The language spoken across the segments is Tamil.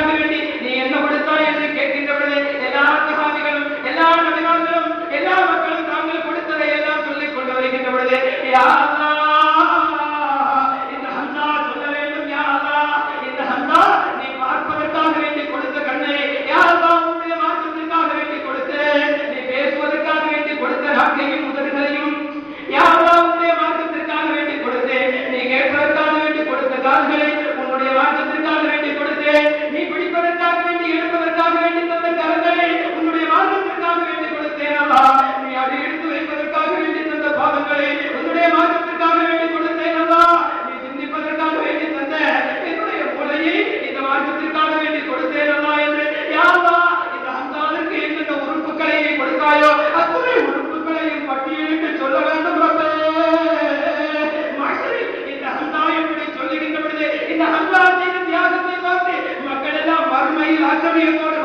அல்லாஹ் வேண்டி நீ என்ன கொடுத்தாய் என்று கேட்கின்ற பொழுது எல்லா சகாபிகளும் எல்லா நபிமார்களும் எல்லா மக்களும் தாங்கள் கொடுத்ததை எல்லாம் சொல்லிக் கொண்டு வருகின்ற பொழுது யா நாட்டையும் Mata-me agora.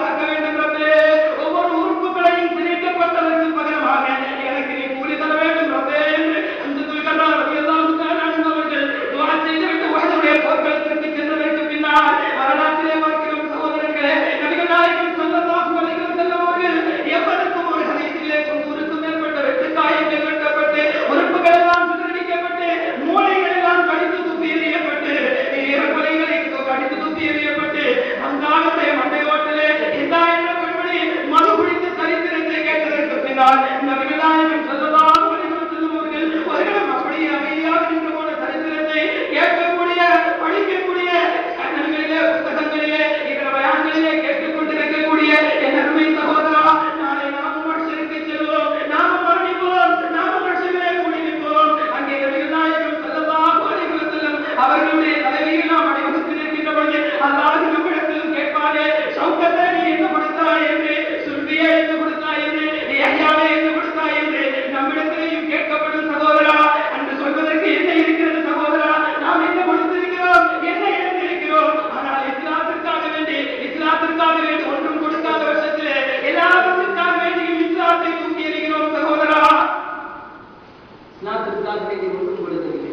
தான் வேண்டி ஒன்றும் பொழுதில்லை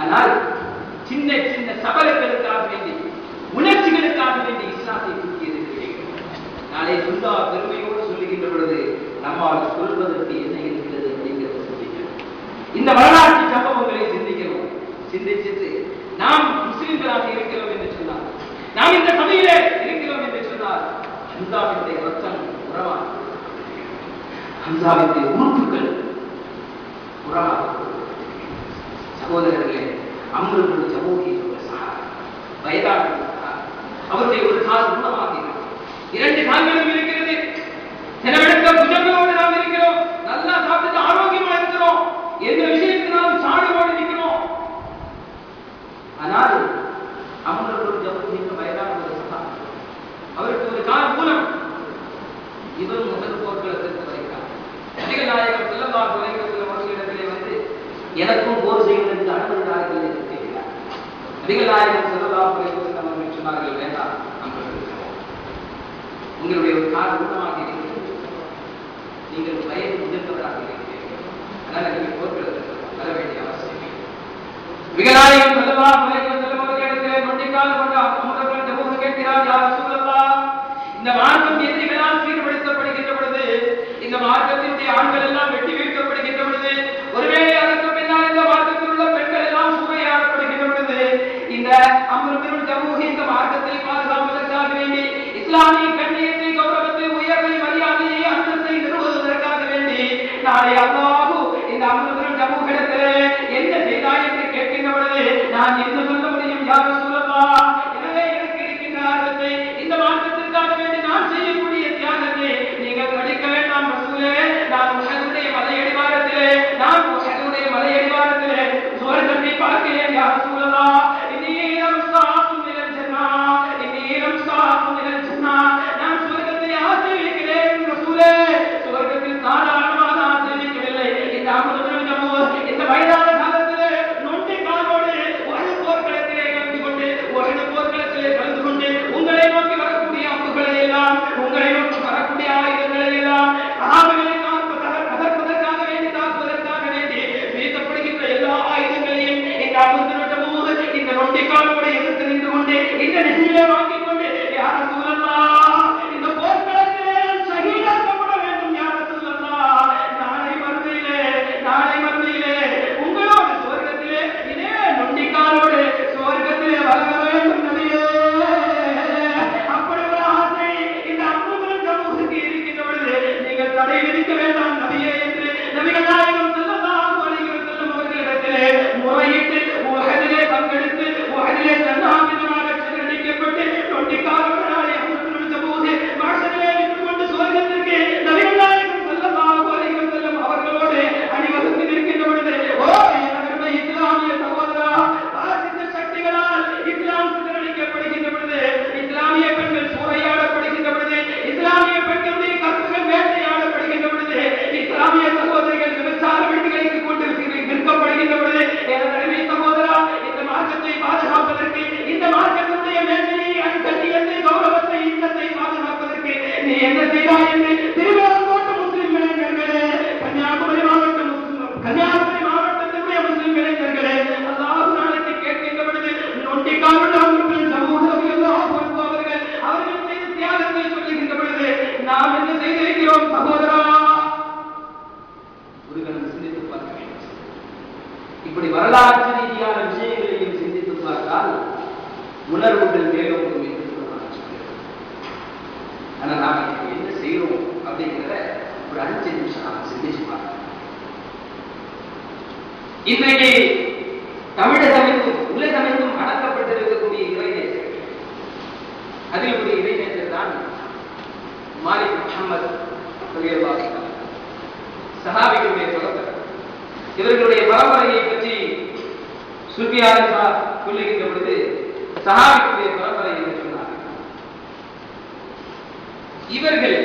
ஆனால் சின்ன சின்ன சபலங்களுக்காக வேண்டி உணர்ச்சிகளுக்காக வேண்டி இஸ்லாத்தை தூக்கியது நாளை சுந்தா பெருமையோடு சொல்லுகின்ற பொழுது நம்மால் சொல்வதற்கு என்ன இருக்கிறது அப்படிங்கிறத சிந்திக்கிறோம் இந்த வரலாற்று சம்பவங்களை சிந்திக்கிறோம். சிந்திச்சிட்டு நாம் முஸ்லிம்களாக இருக்கிறோம் என்று சொன்னார் நாம் இந்த சபையிலே இருக்கிறோம் என்று சொன்னார் ஹம்சாவினுடைய ரத்தம் உறவான் ஹம்சாவினுடைய உறுப்புகள் உறவான் சகோதரர்களே அவர்களுடைய சமூகிகளுடைய சகா வயதான அவருடைய ஒரு கால் மூலமாக இரண்டு கால்கள் நிகழ்நாயகம் செல்லலாம் அவர்கள் சொன்னார்கள் வேண்டாம் உங்களுடைய ஒரு கால் ஊனமாக நீங்கள் பயம் முதிர்ந்தவராக இருக்கிறீர்கள் அதனால் நீங்கள் போர்க்களத்தில் வர வேண்டிய அவசியம் விகலாயம் செல்லலாம் செல்வதற்கிடத்திலே நொண்டிக்கால் கொண்டு அமுதர்கள் நபுகு கேட்கிறார் யார் சொல்லலாம் இந்த மார்க்கம் எதிரிகளால் சீர்படுத்தப்படுகின்ற பொழுது இந்த மார்க்கத்தினுடைய ஆண்கள் எல்லாம் வெட்டி அமர்பிருள் ஜமூக இந்த மார்க்கத்தை பாதுகாப்பதற்காக வேண்டி இஸ்லாமிய கண்ணியத்தை கௌரவத்தை உயர்வை மரியாதையை அந்தத்தை நிறுவுவதற்காக வேண்டி நாளை அல்லாஹு இந்த அமர்பிருள் ஜமூகிடத்திலே என்ன செய்தாய் என்று கேட்கின்ற பொழுது நான் உணர்வுகள் மேலோங்கும் என்று ஆனா நாம என்ன செய்யறோம் அப்படிங்கிறத ஒரு அஞ்சு நிமிஷம் நாம சிந்திச்சு பார்க்கணும். இன்றைக்கு தமிழகமெங்கும் உலகமெங்கும் அடக்கப்பட்டிருக்கக்கூடிய இறைநேசர்கள் அதில் ஒரு இறைநேசர் தான் மாலிக் முகமது ரலியல்லாஹு சஹாபிகளுடைய பரம்பரை இவர்களுடைய பரம்பரையை பற்றி சுல்பியாரி சொல்லுகின்ற பொழுது சஹாபிகளுடைய பரம்பரை என்று சொன்னார் இவர்கள்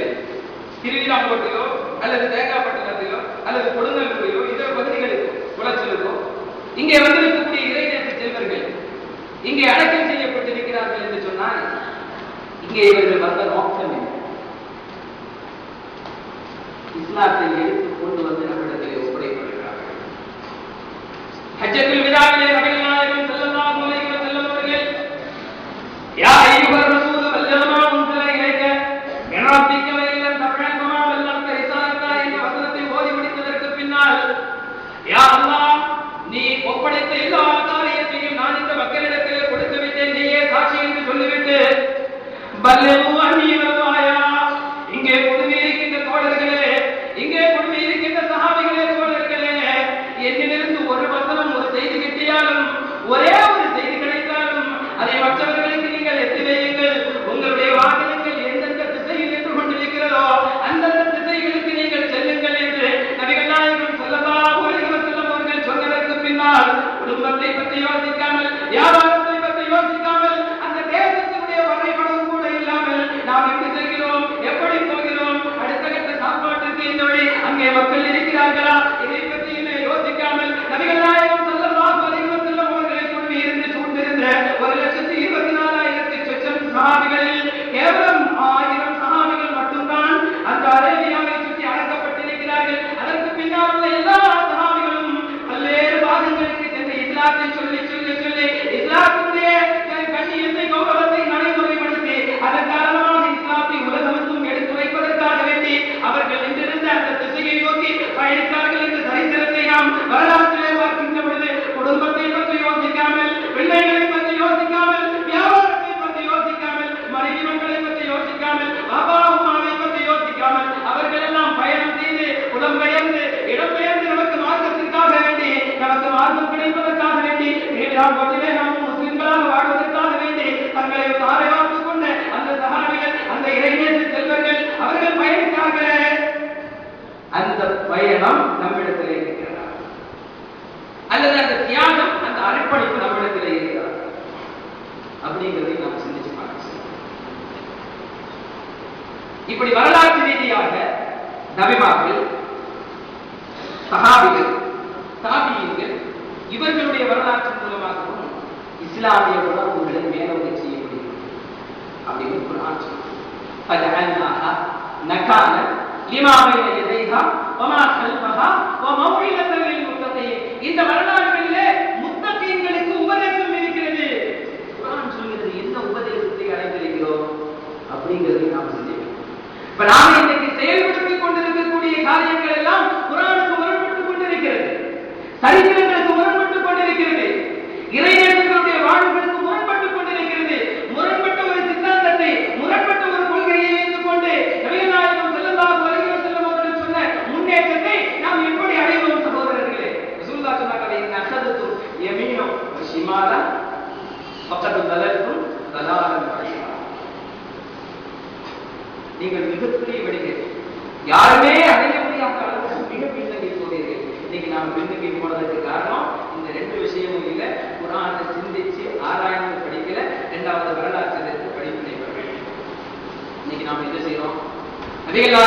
திருவிழாங்கோட்டிலோ அல்லது தேங்காப்பட்டினத்திலோ அல்லது கொடுங்கல்லூரிலோ இதர பகுதிகளுக்கோ குளச்சலுக்கோ இங்கே வந்திருக்கக்கூடிய இறைநேற்று செல்வர்கள் இங்கே அடக்கம் செய்யப்பட்டிருக்கிறார்கள் என்று சொன்னால் இங்கே இவர்கள் வந்த நோக்கம் என்ன? இஸ்லாத்தை எடுத்து கொண்டு வந்து Vale மக்கள் இருக்கிறார்களா? இதை பற்றியுமே யோசிக்காமல் நபிகள் நாம் கொஞ்சமே நாம் முஸ்லிம்களாக வாழ்வதற்காக வேண்டி தங்களை தாரை வார்த்துக் கொண்ட அந்த சகாபிகள் அந்த இளைஞர் செல்வர்கள் அவர்கள் பயணித்தார்களே. அந்த பயணம் நம்மிடத்திலே இருக்கிறார் அல்லது அந்த தியாகம் அந்த அர்ப்பணிப்பு நம்மிடத்திலே இருக்கிறார் அப்படிங்கிறதை நாம் சிந்திச்சு பார்க்கணும் இப்படி வரலாற்று ரீதியாக நபிமார்கள் சகாபிகள் தாபியங்கள் இவர்களுடைய வரலாற்று மூலமாகவும் இஸ்லாமிய உணர்வுகளை மேலோங்க செய்ய முடியும் அப்படின்னு ஒரு ஆட்சி எதைகா ஒமா கல்பகா ஒ மௌலிலத்தங்களில் இந்த வரலாறுகளிலே முத்தத்தீன்களுக்கு உபதேசம் இருக்கிறது. குரான் சொல்கிறது எந்த உபதேசத்தை அடைந்திருக்கிறோம் அப்படிங்கிறதை நாம் சிந்திக்க இப்ப நாம இன்னைக்கு செயல்படுத்திக் கொண்டிருக்கக்கூடிய காரியங்கள் எல்லாம் குரானுக்கு முரண்பட்டுக் கொண்டிருக்கிறது. சரித்திர வ فقد ضللتم ضلالا بعيدا நீங்கள் மிகப்பெரிய விடுங்கள் யாருமே அடைய முடியாத அளவுக்கு மிக பின்னங்கி போனீர்கள் இன்னைக்கு நாம் பின்னங்கி போனதற்கு காரணம் இந்த ரெண்டு விஷயமும் இல்லை. குரானை சிந்திச்சு ஆராய்ந்து படிக்கல இரண்டாவது வரலாற்று படிப்பினை பெற வேண்டும். இன்னைக்கு நாம் என்ன செய்யறோம் நபிகள்